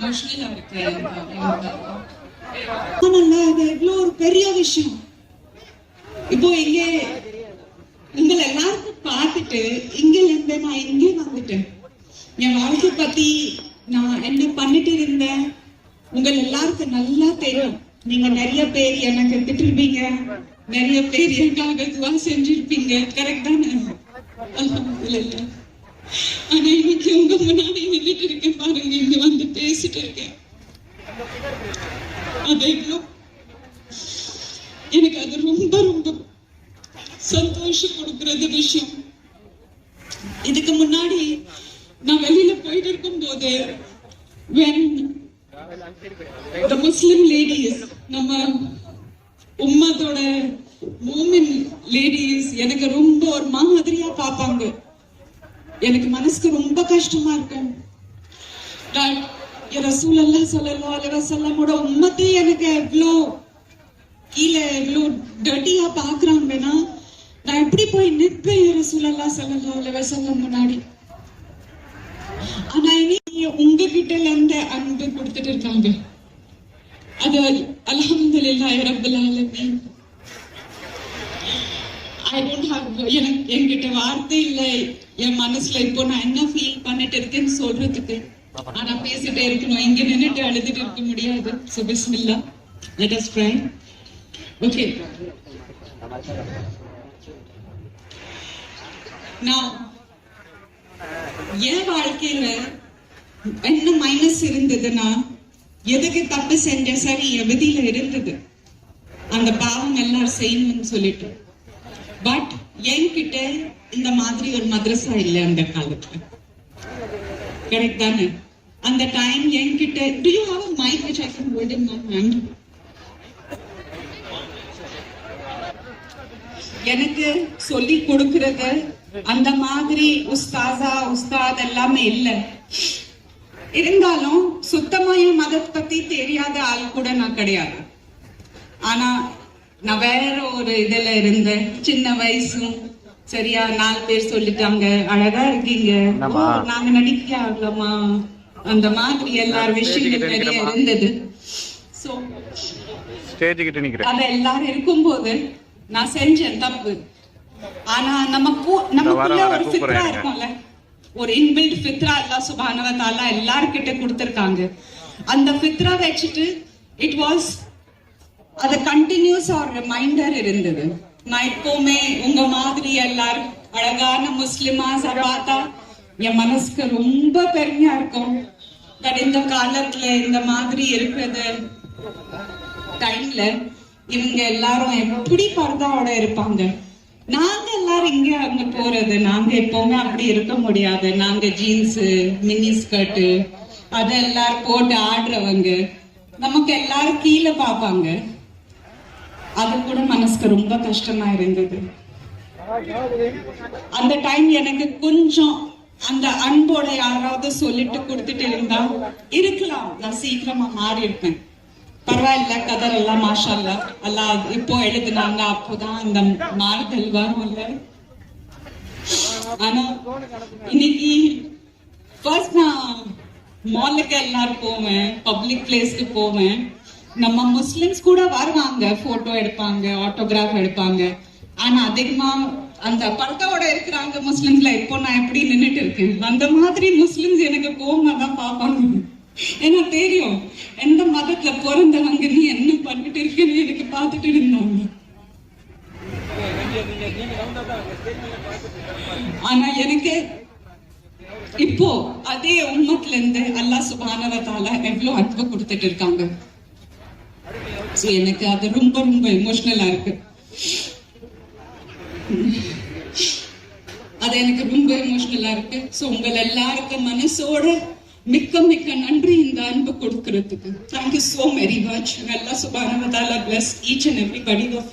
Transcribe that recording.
அஸ்ஸலாமு ஒரு பெரிய விஷயம் இப்போ இங்கே உங்களை எல்லாருக்கும் பார்த்துட்டு இங்க இருந்து நான் இங்கே வந்துட்டேன் என் வாழ்க்கை பத்தி நான் என்ன பண்ணிட்டு இருந்தேன் உங்கள் எல்லாருக்கும் நல்லா தெரியும் நீங்க நிறைய பேர் எனக்கு திட்டிருப்பீங்க நிறைய பேர் எனக்காக துவா செஞ்சிருப்பீங்க. கரெக்ட் தானே? ஆனா இன்னைக்கு உங்க முன்னாடி நின்றுட்டு இருக்கேன் பாருங்க. இங்க வந்து பேசிட்டு இருக்கேன். அதே எனக்கு அது ரொம்ப ரொம்ப சந்தோஷம் கொடுக்கறது விஷயம். இதுக்கு முன்னாடி நான் வெளியில போயிட்டு இருக்கும் போது when the Muslim ladies நம்ம உம்மத்தோட மூமின் லேடிஸ் எனக்கு ரொம்ப ஒரு மாதிரியா பார்ப்பாங்க. எனக்கு மனசுக்கு ரொம்ப கஷ்டமா இருக்கும் ரசூல் என் ரசூலல்லாஹ் ஸல்லல்லாஹு அலைஹி வஸல்லமோட உம்மத்தே எனக்கு எவ்வளோ கீழே எவ்வளோ டர்ட்டியா பாக்குறாங்கன்னா நான் எப்படி போய் நிற்பேன் என் ரசூலல்லாஹ் ஸல்லல்லாஹு அலைஹி வஸல்லம் முன்னாடி? ஆனா இன்னைக்கு உங்ககிட்ட இருந்து அன்பு கொடுத்துட்டு இருக்காங்க. அது அலமது ரப்பில் ஐ டோன்ட் ஹேவ் எனக்கு என்கிட்ட வார்த்தை இல்லை. என் மனசுல இப்போ நான் என்ன ஃபீல் பண்ணிட்டு இருக்கேன்னு சொல்றதுக்கு. ஆனா பேசிட்டே இருக்கணும். இங்க நின்னுட்டு அழுதுட்டு இருக்க முடியாது. சோ பிஸ்மில்லா. லெட் அஸ் ட்ரை ஓகே நான் என் வாழ்க்கையில என்ன மைனஸ் இருந்ததுன்னா எதுக்கு தப்பு செஞ்ச சரி எவதியில இருந்தது? அந்த பாவம் எல்லாரும் செய்யணும்னு சொல்லிட்டு. பட் என்கிட்ட இந்த மாதிரி ஒரு மதரசா இல்லை அந்த காலத்துல. கரெக்ட் தானே? அந்த டைம் என்கிட்ட do you have mic which I can hold in my hand எனக்கு சொல்லி கொடுக்கறது அந்த மாதிரி உஸ்தாசா உஸ்தாத் எல்லாமே இல்லை. இருந்தாலும் சுத்தமா என் மதத்தை பத்தி தெரியாத ஆள் கூட நான் கிடையாது. ஆனா நான் வேற ஒரு இதுல இருந்தேன். சின்ன வயசும் சரியா நாலு பேர் சொல்லிட்டாங்க. அழகா இருக்கீங்க. நாங்க நடிக்க ஆகலாமா அந்த மாதிரி எல்லார் விஷயங்கள் நிறைய இருந்தது. அத எல்லாரும் இருக்கும்போது நான் செஞ்சேன் தப்பு. ஆனா நம்ம கூ- நமக்குள்ள ஒரு கூப்பிடுறேன். இருக்கும்ல. ஒரு இன்பில்ட் ஃபித்ரா அல்லா சுப்ஹானஹு வ எல்லார்கிட்ட கொடுத்துருக்காங்க. அந்த ஃபித்ரா வச்சுட்டு இட் வாஸ் அது கண்டினியூஸ் ஒரு ரிமைண்டர் இருந்தது. நான் எப்பவுமே உங்க மாதிரி எல்லாரும் அழகான முஸ்லிமா சர்வாத்தா என் மனசுக்கு ரொம்ப பெருமையா இருக்கும். பட் இந்த காலத்துல இந்த மாதிரி இருக்கிறது டைம்ல இவங்க எல்லாரும் எப்படி பர்தாவோட இருப்பாங்க? நாங்க எல்லாரும் இங்க அங்க போறது நாங்க எப்பவுமே அப்படி இருக்க முடியாது. நாங்க ஜீன்ஸ் மினி ஸ்கர்ட் அது எல்லாரும் போட்டு ஆடுறவங்க. நமக்கு எல்லாரும் கீழே பார்ப்பாங்க. அது கூட மனசுக்கு ரொம்ப கஷ்டமா இருந்தது. அந்த டைம் எனக்கு கொஞ்சம் அந்த அன்போட யாராவது சொல்லிட்டு கொடுத்துட்டு இருந்தா இருக்கலாம். நான் சீக்கிரமா மாறி இருப்பேன் பரவாயில்ல கதர் எல்லாம் மாஷால்ல. அல்லா இப்போ எழுதுனாங்க அப்போதான் அந்த மாறுதல் வரும்ல. ஆனா இன்னைக்கு ஃபர்ஸ்ட் நான் மாலுக்கு எல்லாரும் போவேன் பப்ளிக் பிளேஸ்க்கு போவேன். நம்ம முஸ்லிம்ஸ் கூட வருவாங்க போட்டோ எடுப்பாங்க ஆட்டோகிராஃப் எடுப்பாங்க. ஆனா அதிகமா அந்த படத்தோட இருக்கிறாங்க முஸ்லிம்ஸ்ல இப்போ நான் எப்படி நின்னுட்டு இருக்கேன்? அந்த மாதிரி முஸ்லிம்ஸ் எனக்கு கோவமா தான் பார்ப்பாங்க. ஏன்னா தெரியும். எந்த மதத்துல பிறந்தவங்க நீ என்ன பண்ணிட்டு இருக்கேன்னு எனக்கு பார்த்துட்டு இருந்தாங்க. ஆனா எனக்கு இப்போ அதே உம்மத்துல இருந்து அல்லாஹ் சுபானவத்தால எவ்வளவு அன்பு கொடுத்துட்டு இருக்காங்க. எனக்கு அது ரொம்ப ரொம்ப எமோஷனலா இருக்கு. அது எனக்கு ரொம்ப எமோஷனலா இருக்கு. சோ உங்கள் எல்லாருக்கும் மனசோட மிக்க மிக்க நன்றி இந்த அன்பு கொடுக்கறதுக்கு. தேங்க்யூ சோ வெரி மச் நல்லா சுப்ஹானஹு bless each and each and everybody of